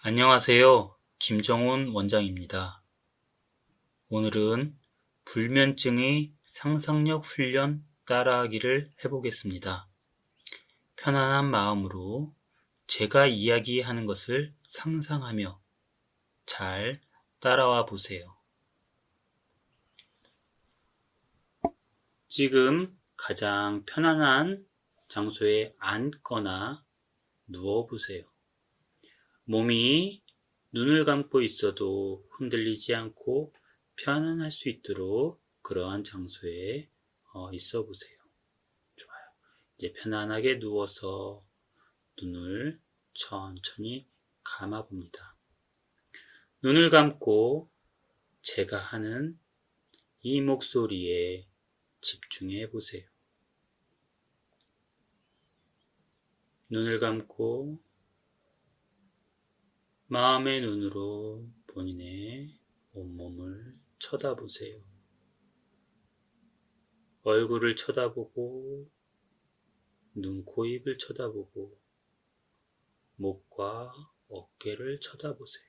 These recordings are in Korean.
안녕하세요. 김정훈 원장입니다. 오늘은 불면증의 상상력 훈련 따라하기를 해보겠습니다. 편안한 마음으로 제가 이야기하는 것을 상상하며 잘 따라와 보세요. 지금 가장 편안한 장소에 앉거나 누워 보세요. 몸이 눈을 감고 있어도 흔들리지 않고 편안할 수 있도록 그러한 장소에 어, 있어 보세요. 좋아요. 이제 편안하게 누워서 눈을 천천히 감아 봅니다. 눈을 감고 제가 하는 이 목소리에 집중해 보세요. 눈을 감고 마음의 눈으로 본인의 온몸을 쳐다보세요. 얼굴을 쳐다보고, 눈, 코, 입을 쳐다보고, 목과 어깨를 쳐다보세요.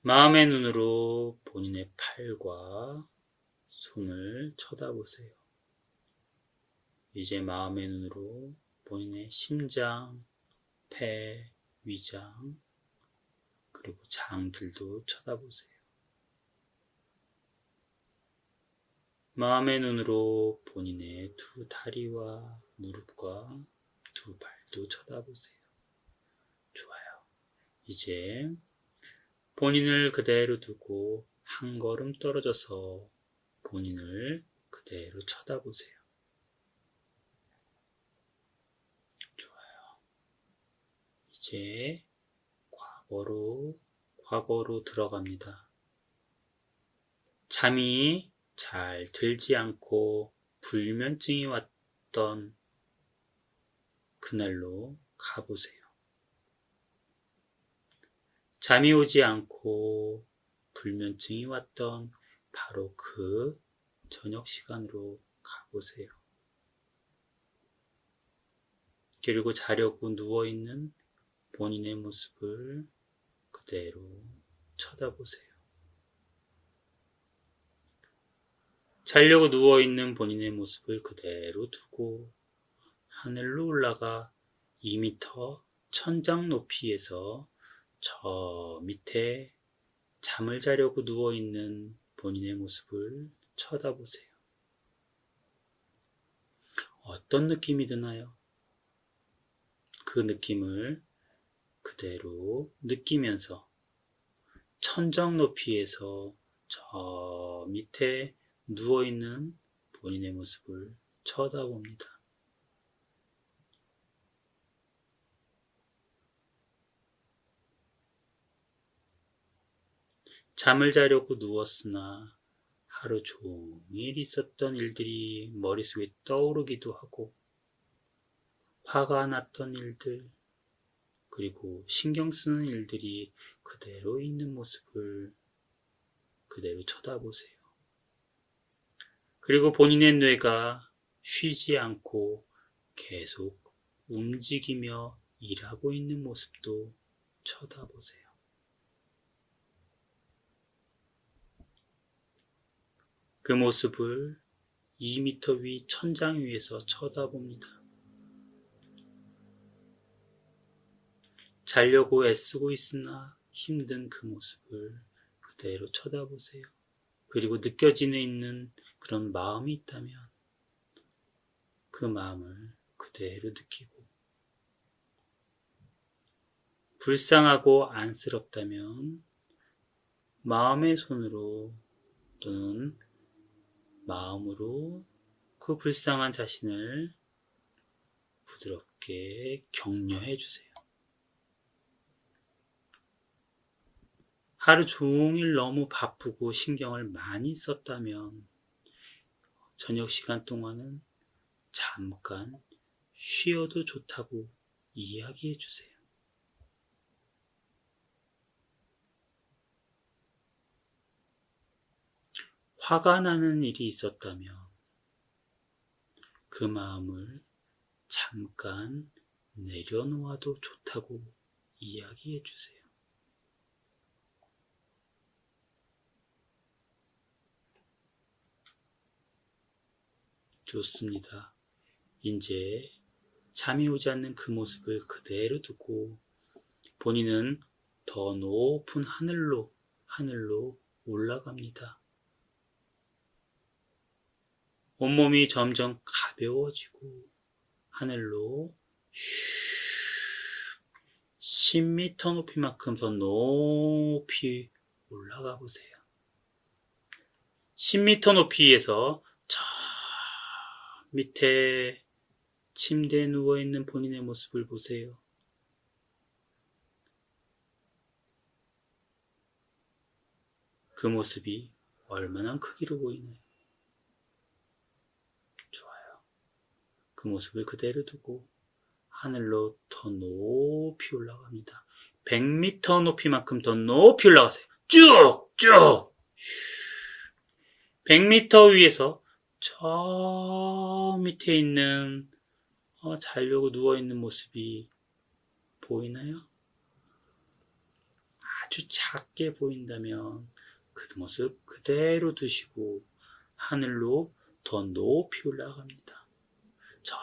마음의 눈으로 본인의 팔과 손을 쳐다보세요. 이제 마음의 눈으로 본인의 심장, 폐, 위장, 그리고 장들도 쳐다보세요. 마음의 눈으로 본인의 두 다리와 무릎과 두 발도 쳐다보세요. 좋아요. 이제 본인을 그대로 두고 한 걸음 떨어져서 본인을 그대로 쳐다보세요. 이제 과거로, 과거로 들어갑니다. 잠이 잘 들지 않고 불면증이 왔던 그날로 가보세요. 잠이 오지 않고 불면증이 왔던 바로 그 저녁 시간으로 가보세요. 그리고 자려고 누워있는 본인의 모습을 그대로 쳐다보세요. 자려고 누워있는 본인의 모습을 그대로 두고 하늘로 올라가 2미터 천장 높이에서 저 밑에 잠을 자려고 누워있는 본인의 모습을 쳐다보세요. 어떤 느낌이 드나요? 그 느낌을 그대로 느끼면서 천정 높이에서 저 밑에 누워있는 본인의 모습을 쳐다봅니다. 잠을 자려고 누웠으나 하루 종일 있었던 일들이 머릿속에 떠오르기도 하고 화가 났던 일들, 그리고 신경 쓰는 일들이 그대로 있는 모습을 그대로 쳐다보세요. 그리고 본인의 뇌가 쉬지 않고 계속 움직이며 일하고 있는 모습도 쳐다보세요. 그 모습을 2미터 위 천장 위에서 쳐다봅니다. 자려고 애쓰고 있으나 힘든 그 모습을 그대로 쳐다보세요. 그리고 느껴지는 있는 그런 마음이 있다면 그 마음을 그대로 느끼고 불쌍하고 안쓰럽다면 마음의 손으로 또는 마음으로 그 불쌍한 자신을 부드럽게 격려해 주세요. 하루 종일 너무 바쁘고 신경을 많이 썼다면 저녁 시간 동안은 잠깐 쉬어도 좋다고 이야기해 주세요. 화가 나는 일이 있었다면 그 마음을 잠깐 내려놓아도 좋다고 이야기해 주세요. 좋습니다. 이제 잠이 오지 않는 그 모습을 그대로 두고 본인은 더 높은 하늘로, 하늘로 올라갑니다. 온몸이 점점 가벼워지고 하늘로 슉 10m 높이만큼 더 높이 올라가 보세요. 10m 높이에서 저 밑에 침대에 누워있는 본인의 모습을 보세요. 그 모습이 얼마나 크기로 보이나요? 좋아요. 그 모습을 그대로 두고 하늘로 더 높이 올라갑니다. 100m 높이만큼 더 높이 올라가세요. 쭉! 쭉! 100m 위에서 저 밑에 있는 어, 자려고 누워 있는 모습이 보이나요? 아주 작게 보인다면 그 모습 그대로 두시고 하늘로 더 높이 올라갑니다. 저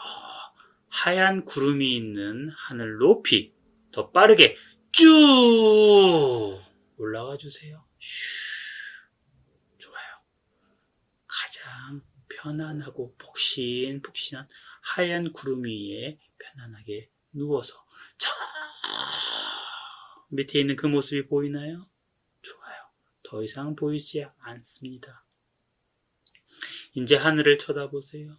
하얀 구름이 있는 하늘 높이 더 빠르게 쭉 올라가 주세요. 슈. 좋아요. 가장 편안하고 폭신폭신한 하얀 구름 위에 편안하게 누워서 저 밑에 있는 그 모습이 보이나요? 좋아요. 더 이상 보이지 않습니다. 이제 하늘을 쳐다보세요.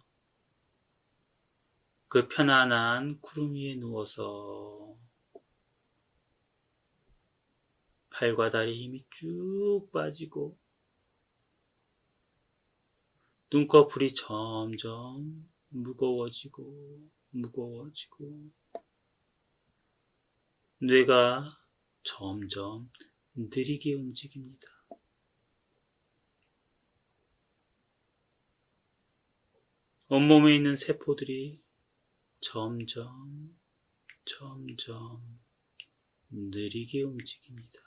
그 편안한 구름 위에 누워서 팔과 다리 힘이 쭉 빠지고 눈꺼풀이 점점 무거워지고 무거워지고 뇌가 점점 느리게 움직입니다. 온몸에 있는 세포들이 점점 점점 느리게 움직입니다.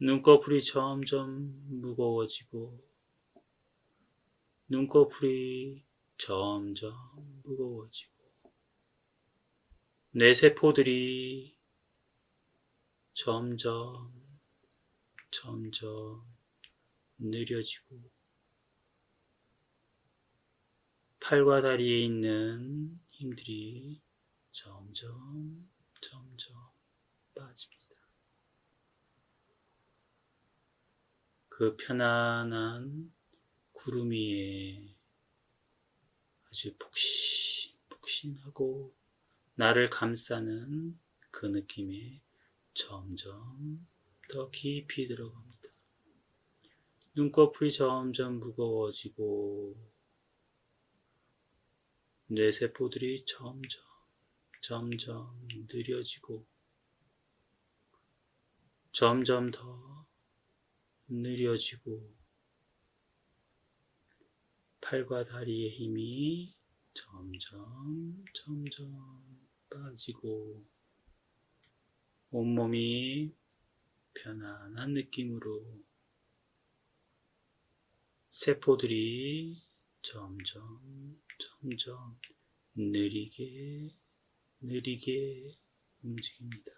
눈꺼풀이 점점 무거워지고 눈꺼풀이 점점 무거워지고 뇌 세포들이 점점 점점 느려지고 팔과 다리에 있는 힘들이 점점 점점 빠집니다. 그 편안한 구름 위에 아주 폭신, 폭신하고 나를 감싸는 그 느낌에 점점 더 깊이 들어갑니다. 눈꺼풀이 점점 무거워지고 뇌세포들이 점점 점점 느려지고 점점 더 느려지고 팔과 다리의 힘이 점점 점점 빠지고 온몸이 편안한 느낌으로 세포들이 점점 점점 느리게 느리게 움직입니다.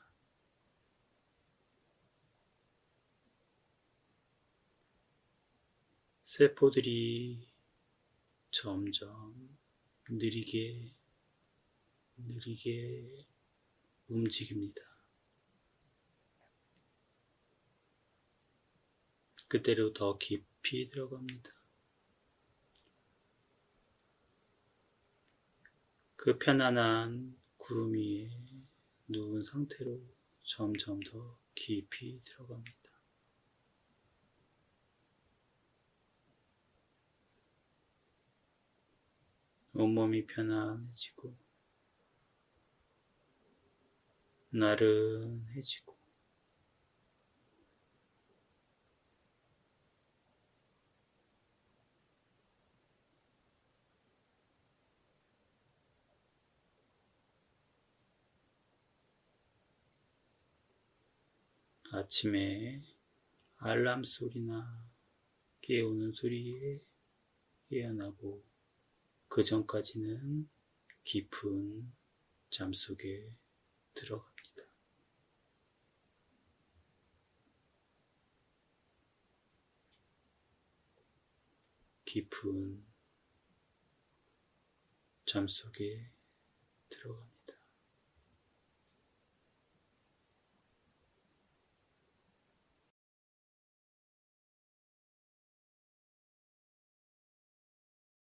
세포들이 점점 느리게 느리게 움직입니다. 그대로 더 깊이 들어갑니다. 그 편안한 구름 위에 누운 상태로 점점 더 깊이 들어갑니다. 온몸이 편안해지고 나른해지고 아침에 알람 소리나 깨우는 소리에 깨어나고 그 전까지는 깊은 잠 속에 들어갑니다. 깊은 잠 속에 들어갑니다.